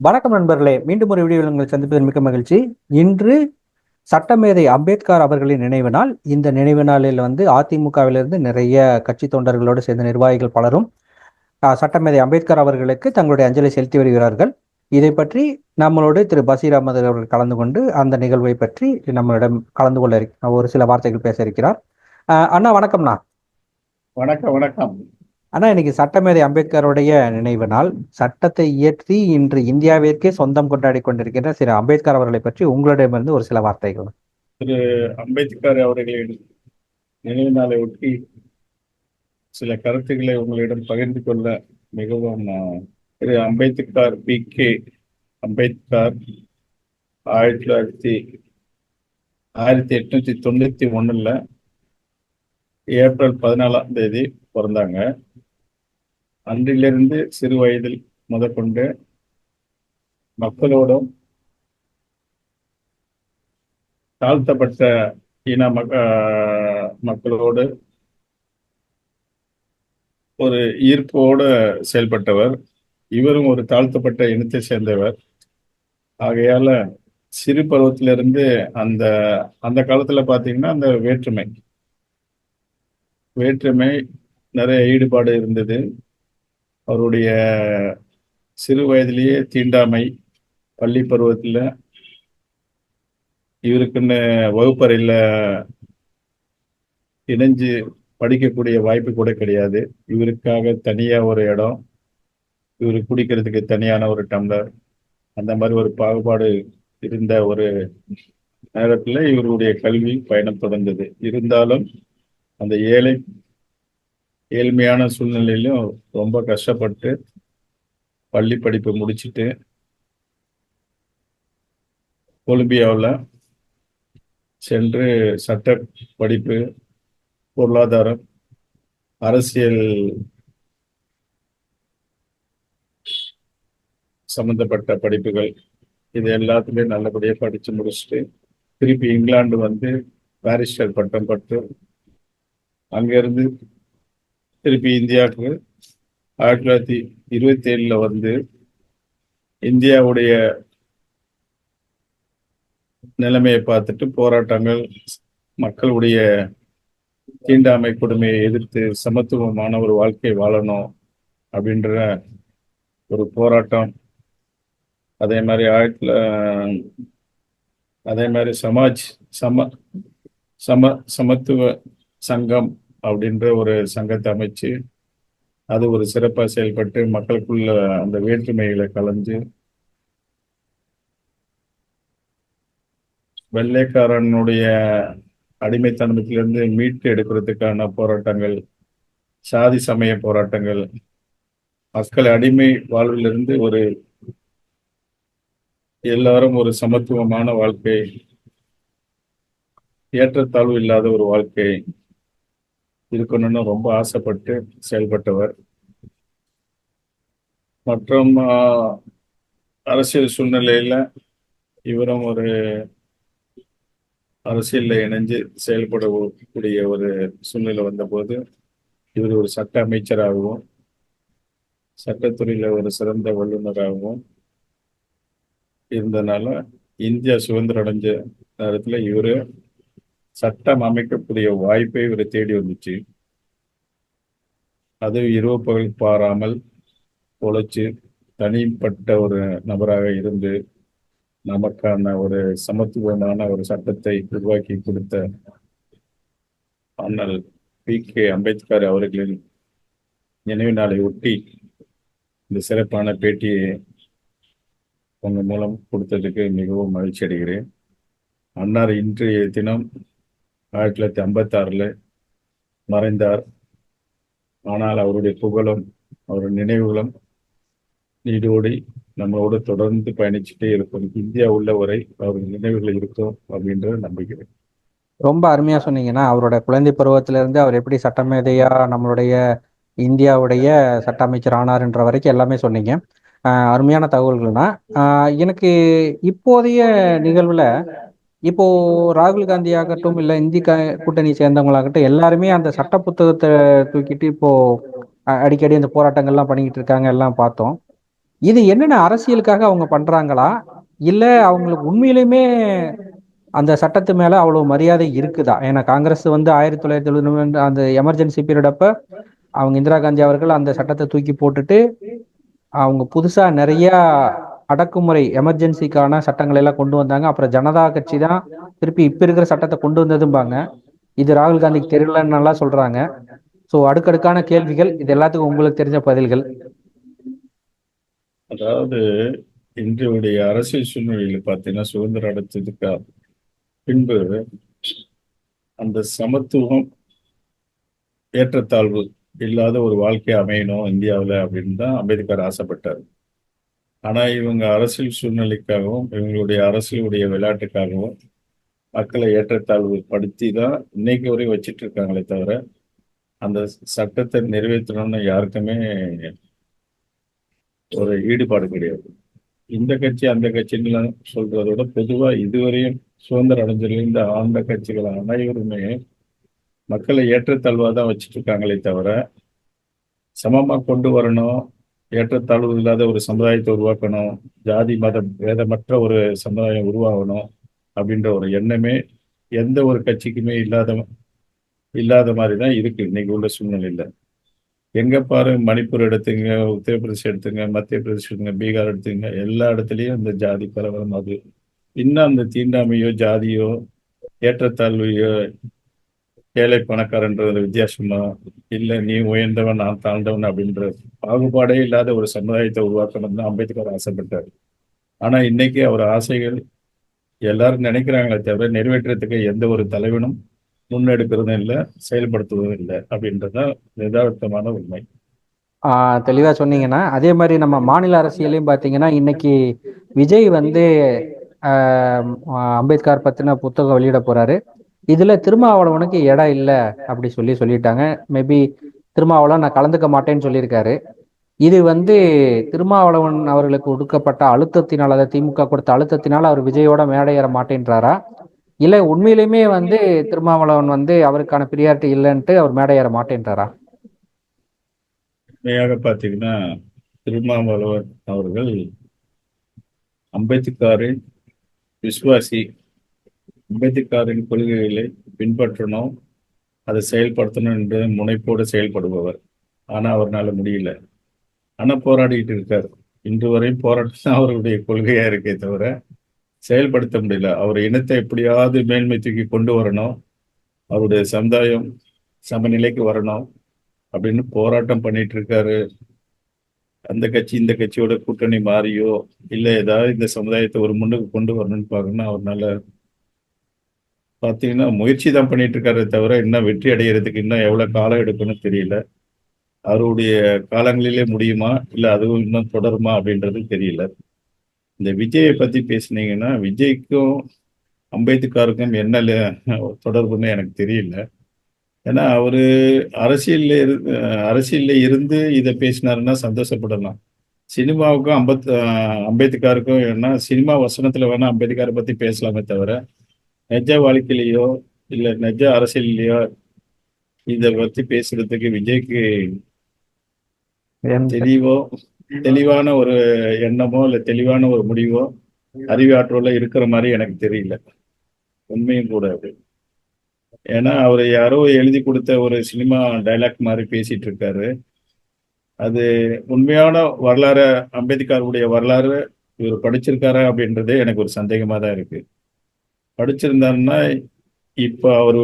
வணக்கம் நண்பர்களே மீண்டும் ஒரு வீடியோவில் உங்களை சந்திப்பதில் மிக்க மகிழ்ச்சி. இன்று சட்டமேதை அம்பேத்கர் அவர்களின் நினைவு நாள். இந்த நினைவு நாளில் வந்து அதிமுகவிலிருந்து நிறைய கட்சி தொண்டர்களோடு சேர்ந்த நிர்வாகிகள் பலரும் சட்டமேதை அம்பேத்கர் அவர்களுக்கு தங்களுடைய அஞ்சலி செலுத்தி வருகிறார்கள். இதை பற்றி நம்மளோடு திரு. பசீர் அகமது அவர்கள் கலந்து கொண்டு அந்த நிகழ்வை பற்றி நம்மளிடம் கலந்து கொள்ள ஒரு சில வார்த்தைகள் பேச இருக்கிறார். அண்ணா வணக்கம்ண்ணா வணக்கம் வணக்கம். ஆனா இன்னைக்கு சட்டமேதை அம்பேத்கருடைய நினைவு நாள் சட்டத்தை இயற்றி இன்று இந்தியாவிற்கே சொந்தம் கொண்டாடி கொண்டிருக்கின்ற சில அம்பேத்கர் அவர்களை பற்றி உங்களிடமிருந்து ஒரு சில வார்த்தைகள். திரு. அம்பேத்கர் அவர்களின் நினைவு நாளை ஒட்டி சில கருத்துக்களை உங்களிடம் பகிர்ந்து கொள்ள மிகவும் திரு. அம்பேத்கர் பி. கே. அம்பேத்கர் ஆயிரத்தி தொள்ளாயிரத்தி ஆயிரத்தி எட்நூத்தி தொண்ணூத்தி ஒண்ணுல ஏப்ரல் பதினாலாம் தேதி பிறந்தாங்க. அன்றிலிருந்து சிறு வயதில் முதற்கொண்டு மக்களோடும் தாழ்த்தப்பட்ட இன மக்களோடு ஒரு ஈர்ப்போடு செயல்பட்டவர். இவரும் ஒரு தாழ்த்தப்பட்ட இனத்தை சேர்ந்தவர். ஆகையால சிறு பருவத்திலிருந்து அந்த அந்த காலத்துல பாத்தீங்கன்னா அந்த வேற்றுமை. வேற்றுமை நிறைய ஈடுபாடு இருந்தது. அவருடைய சிறு வயதிலேயே தீண்டாமை பள்ளி பருவத்தில் இவருக்குன்னு வகுப்பறையில் இணைஞ்சு படிக்கக்கூடிய வாய்ப்பு கூட கிடையாது. இவருக்காக தனியாக ஒரு இடம் இவர் குடிக்கிறதுக்கு தனியான ஒரு டம்ளர் அந்த மாதிரி ஒரு பாகுபாடு இருந்த ஒரு நேரத்தில் இவருடைய கல்வி பயணம் தொடர்ந்தது. இருந்தாலும் அந்த ஏழை ஏழ்மையான சூழ்நிலையிலும் ரொம்ப கஷ்டப்பட்டு பள்ளி படிப்பு முடிச்சுட்டு கொலம்பியாவில் சென்று சட்ட படிப்பு பொருளாதாரம் அரசியல் சம்பந்தப்பட்ட படிப்புகள் இது எல்லாத்துலேயும் நல்லபடியாக படித்து முடிச்சுட்டு திருப்பி இங்கிலாந்து வந்து பாரிஸ்டர் பட்டம் பட்டு அங்கேருந்து திருப்பி இந்தியாவுக்கு ஆயிரத்தி தொள்ளாயிரத்தி இருபத்தி ஏழுல வந்து இந்தியாவுடைய நிலைமையை பார்த்துட்டு போராட்டங்கள் மக்களுடைய தீண்டாமை கொடுமையை எதிர்த்து சமத்துவமான ஒரு வாழ்க்கை வாழணும் அப்படின்ற ஒரு போராட்டம். அதே மாதிரி ஆயிரத்தி அதே மாதிரி சமாஜ் சம சம சமத்துவ சங்கம் அப்படின்ற ஒரு சங்கத்தை அமைச்சு அது ஒரு சிறப்பாக செயல்பட்டு மக்களுக்குள்ள அந்த வேற்றுமைகளை கலைஞ்சு வெள்ளைக்காரனுடைய அடிமைத்தனத்திலிருந்து மீட்டு எடுக்கிறதுக்கான போராட்டங்கள் சாதி சமய போராட்டங்கள் மக்கள் அடிமை வாழ்விலிருந்து ஒரு எல்லாரும் ஒரு சமத்துவமான வாழ்க்கை ஏற்றத்தாழ்வு இல்லாத ஒரு வாழ்க்கை இருக்கணும்னு ரொம்ப ஆசைப்பட்டு செயல்பட்டவர். மற்றும் அரசியல் சூழ்நிலையில இவரும் ஒரு அரசியலில் இணைஞ்சு செயல்படக்கூடிய ஒரு சூழ்நிலை வந்தபோது இவர் ஒரு சட்ட அமைச்சராகவும் சட்டத்துறையில ஒரு சிறந்த வல்லுநராகவும் இருந்தனால இந்தியா சுதந்திரம் அடைஞ்ச நேரத்தில் இவரு சட்டம் அமைக்கக்கூடிய வாய்ப்பை இவரை தேடி வந்துச்சு. அது இரவு பகல் பாராமல் உழைச்சு தனிப்பட்ட ஒரு நபராக இருந்து நமக்கான ஒரு சமத்துவமான ஒரு சட்டத்தை உருவாக்கி கொடுத்த அண்ணல் பி. கே. அம்பேத்கர் அவர்களின் நினைவு நாளை ஒட்டி இந்த சிறப்பான பேட்டியை உங்க மூலம் கொடுத்ததுக்கு மிகவும் மகிழ்ச்சி அடைகிறேன் அன்னார் இன்றைய தினம் ஆயிரத்தி தொள்ளாயிரத்தி ஐம்பத்தி ஆறில் மறைந்தார். ஆனால் அவருடைய புகழும் அவருடைய நினைவுகளும் நீடோடி நம்மளோட தொடர்ந்து பயணிச்சுட்டே இருக்கும். இந்தியா உள்ள வரை அவருடைய நினைவுகள் இருக்கும் அப்படின்றத நம்புகிறேன். ரொம்ப அருமையா சொன்னீங்கன்னா அவரோட குழந்தை பருவத்தில இருந்து அவர் எப்படி சட்டமேதையா நம்மளுடைய இந்தியாவுடைய சட்ட அமைச்சர் ஆனார்ன்ற வரைக்கும் எல்லாமே சொன்னீங்க. அருமையான தகவல்கள்னா எனக்கு இப்போதைய நிகழ்வுல இப்போ ராகுல் காந்தி ஆகட்டும் இல்ல இந்தி கூட்டணி சேர்ந்தவங்களாகட்டும் எல்லாருமே அந்த சட்ட புத்தகத்தை தூக்கிட்டு இப்போ அடிக்கடி அந்த போராட்டங்கள்லாம் பண்ணிக்கிட்டு இருக்காங்க எல்லாம் பார்த்தோம். இது என்னென்ன அரசியலுக்காக அவங்க பண்றாங்களா? இல்ல அவங்களுக்கு உண்மையிலுமே அந்த சட்டத்து மேல அவ்வளவு மரியாதை இருக்குதா? ஏன்னா காங்கிரஸ் வந்து ஆயிரத்தி தொள்ளாயிரத்தி எழுபது அந்த எமர்ஜென்சி பீரியட் அப்ப அவங்க இந்திரா காந்தி அவர்கள் அந்த சட்டத்தை தூக்கி போட்டுட்டு அவங்க புதுசா நிறைய அடக்குமுறை எமர்ஜென்சிக்கான சட்டங்களை எல்லாம் கொண்டு வந்தாங்க. அப்புறம் ஜனதா கட்சி தான் திருப்பி இப்ப இருக்கிற சட்டத்தை கொண்டு வந்ததும்பாங்க. இது ராகுல் காந்திக்கு தெரியலன்னு நல்லா சொல்றாங்க. ஸோ அடுக்கடுக்கான கேள்விகள் இது எல்லாத்துக்கும் உங்களுக்கு தெரிஞ்ச பதில்கள். அதாவது இன்றைய அரசியல் சூழ்நிலையில் பார்த்தீங்கன்னா சுதந்திரம் அடைச்சதுக்கு பின்பு அந்த சமத்துவம் ஏற்றத்தாழ்வு இல்லாத ஒரு வாழ்க்கை அமையணும் இந்தியாவில் அப்படின்னு தான் அம்பேத்கர் ஆசைப்பட்டார். ஆனா இவங்க அரசியல் சூழ்நிலைக்காகவும் இவங்களுடைய அரசியலுடைய விளையாட்டுக்காகவும் மக்களை ஏற்றத்தாழ்வு படுத்தி தான் இன்னைக்கு வரை வச்சிட்டு இருக்காங்களே தவிர அந்த சட்டத்தை நிறைவேற்றணும்னு யாருக்குமே ஒரு ஈடுபாடு கிடையாது. இந்த கட்சி அந்த கட்சின்னு சொல்றதை விட பொதுவா இதுவரையும் சுதந்திரம் அடைஞ்சிருந்த ஆழ்ந்த கட்சிகள் அனைவருமே மக்களை ஏற்றத்தாழ்வா தான் வச்சுட்டு இருக்காங்களே தவிர சமமா கொண்டு வரணும் ஏற்றத்தாழ்வு இல்லாத ஒரு சமுதாயத்தை உருவாக்கணும் ஜாதி மதம் வேதமற்ற ஒரு சமுதாயம் உருவாகணும் அப்படின்ற ஒரு எண்ணமே எந்த ஒரு கட்சிக்குமே இல்லாத இல்லாத மாதிரி தான் இருக்கு. இன்னைக்கு உள்ள சூழ்நிலையில. எங்க பாரு மணிப்பூர் எடுத்துங்க உத்தரப்பிரதேசம் எடுத்துங்க மத்திய பிரதேசம் எடுத்துங்க பீகார் எடுத்துங்க எல்லா இடத்துலயும் அந்த ஜாதி கலவரம் அது இன்னும் அந்த தீண்டாமையோ ஜாதியோ ஏற்றத்தாழ்வையோ ஏழை பணக்காரன்றது வித்தியாசமா இல்ல நீ உயர்ந்தவன் நான் தாழ்ந்தவன் அப்படின்ற பாகுபாடே இல்லாத ஒரு சமுதாயத்தை உருவாக்கணும்னு தான் அம்பேத்கர் ஆசைப்பட்டார். ஆனா இன்னைக்கு அவர் ஆசைகள் எல்லாரும் நினைக்கிறாங்களே தவிர நிறைவேற்றத்துக்கு எந்த ஒரு தலைவனும் முன்னெடுக்கிறதும் இல்லை செயல்படுத்துவதும் இல்லை அப்படின்றதான் நிதார்த்தமான உண்மை. ஆஹ் தெளிவா சொன்னீங்கன்னா அதே மாதிரி நம்ம மாநில அரசியலையும் பார்த்தீங்கன்னா இன்னைக்கு விஜய் வந்து ஆஹ் அம்பேத்கர் பத்தின புத்தகம் வெளியிட போறாரு. இதுல திருமாவளவனுக்கு இடம் இல்லை அப்படி சொல்லி சொல்லிட்டாங்க. மேபி திருமாவளவன் நான் கலந்துக்க மாட்டேன்னு சொல்லியிருக்காரு. இது வந்து திருமாவளவன் அவர்களுக்கு ஒடுக்கப்பட்ட அழுத்தத்தினால் அதை திமுக கொடுத்த அழுத்தத்தினால் அவர் விஜயோட மேடையேற மாட்டேன்றாரா? இல்லை உண்மையிலுமே வந்து திருமாவளவன் வந்து அவருக்கான பிரியாரிட்டி இல்லைன்ட்டு அவர் மேடையேற மாட்டேன்றாரா? உண்மையாக பார்த்தீங்கன்னா திருமாவளவன் அவர்கள் அம்பேத்கரின் விஸ்வாசி அம்பேத்கரின் கொள்கைகளை பின்பற்றணும் அதை செயல்படுத்தணும் என்ற முனைப்போடு செயல்படுபவர். ஆனால் அவர்னால முடியல. ஆனால் போராடிட்டு இருக்கார். இன்று வரையும் போராட்டம் தான் அவருடைய கொள்கையாக இருக்கே தவிர செயல்படுத்த முடியல. அவர் இனத்தை எப்படியாவது மேன்மை தூக்கி கொண்டு வரணும். அவருடைய சமுதாயம் சமநிலைக்கு வரணும் அப்படின்னு போராட்டம் பண்ணிட்டு இருக்காரு. அந்த கட்சி இந்த கட்சியோட கூட்டணி மாறியோ இல்லை ஏதாவது இந்த சமுதாயத்தை ஒரு முன்னுக்கு கொண்டு வரணும்னு பார்க்கணும்னா அவர்னால பார்த்தீங்கன்னா முயற்சி தான் பண்ணிட்டு இருக்காரு தவிர இன்னும் வெற்றி அடைகிறதுக்கு இன்னும் எவ்வளவு காலம் எடுக்குன்னு தெரியல. அவருடைய காலங்களிலே முடியுமா? இல்ல அதுவும் இன்னும் தொடருமா அப்படின்றது தெரியல. இந்த விஜயை பத்தி பேசுனீங்கன்னா விஜய்க்கும் அம்பேத்கருக்கும் என்ன தொடர்புன்னு எனக்கு தெரியல. ஏன்னா அவர் அரசியல்ல இரு அரசியல்ல இருந்து இதை பேசினாருன்னா சந்தோஷப்படலாம். சினிமாவுக்கும் அம்பத் அம்பேத்கருக்கும் என்ன சினிமா வசனத்துல வேணால் அம்பேத்கரை பத்தி பேசலாமே தவிர நெஜ வாழ்க்கையிலையோ இல்ல நெஜ அரசியல்லையோ இத பத்தி பேசுறதுக்கு விஜய்க்கு தெளிவோ தெளிவான ஒரு எண்ணமோ இல்ல தெளிவான ஒரு முடிவோ அறிவாற்றலோ இருக்கிற மாதிரி எனக்கு தெரியல. உண்மையும் கூட அது. ஏன்னா அவர் யாரோ எழுதி கொடுத்த ஒரு சினிமா டைலாக் மாதிரி பேசிட்டு இருக்காரு. அது உண்மையான வரலாறு அம்பேத்கருடைய வரலாறு இவர் படிச்சிருக்காரா அப்படின்றதே எனக்கு ஒரு சந்தேகமா தான் இருக்கு. படிச்சிருந்தாருன்னா இப்ப அவரு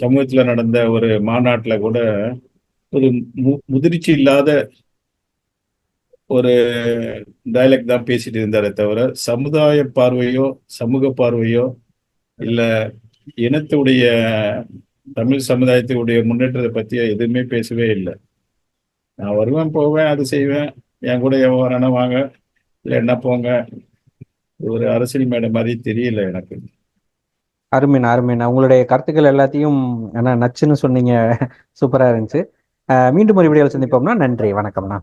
சமூகத்துல நடந்த ஒரு மாநாட்டுல கூட ஒரு மு முதிர்ச்சி இல்லாத ஒரு டைலாக் தான் பேசிட்டு இருந்தாரே தவிர சமுதாய பார்வையோ சமூக பார்வையோ இல்ல இனத்துடைய தமிழ் சமுதாயத்துடைய முன்னேற்றத்தை பத்தி எதுவுமே பேசவே இல்லை. நான் வருவேன் போவேன் அது செய்வேன். என் கூட எவ்வளோ வாங்க இல்லை என்ன போங்க ஒரு அரசியல் மேடை மாதிரி தெரியல எனக்கு. அருமைண்ணா அருமைண்ணா உங்களுடைய கருத்துக்கள் எல்லாத்தையும் என்ன நச்சுன்னு சொன்னீங்க. சூப்பரா இருந்துச்சு. மீண்டும் ஒரு வீடியோவில் சந்திப்போம்னா நன்றி வணக்கம்ண்ணா.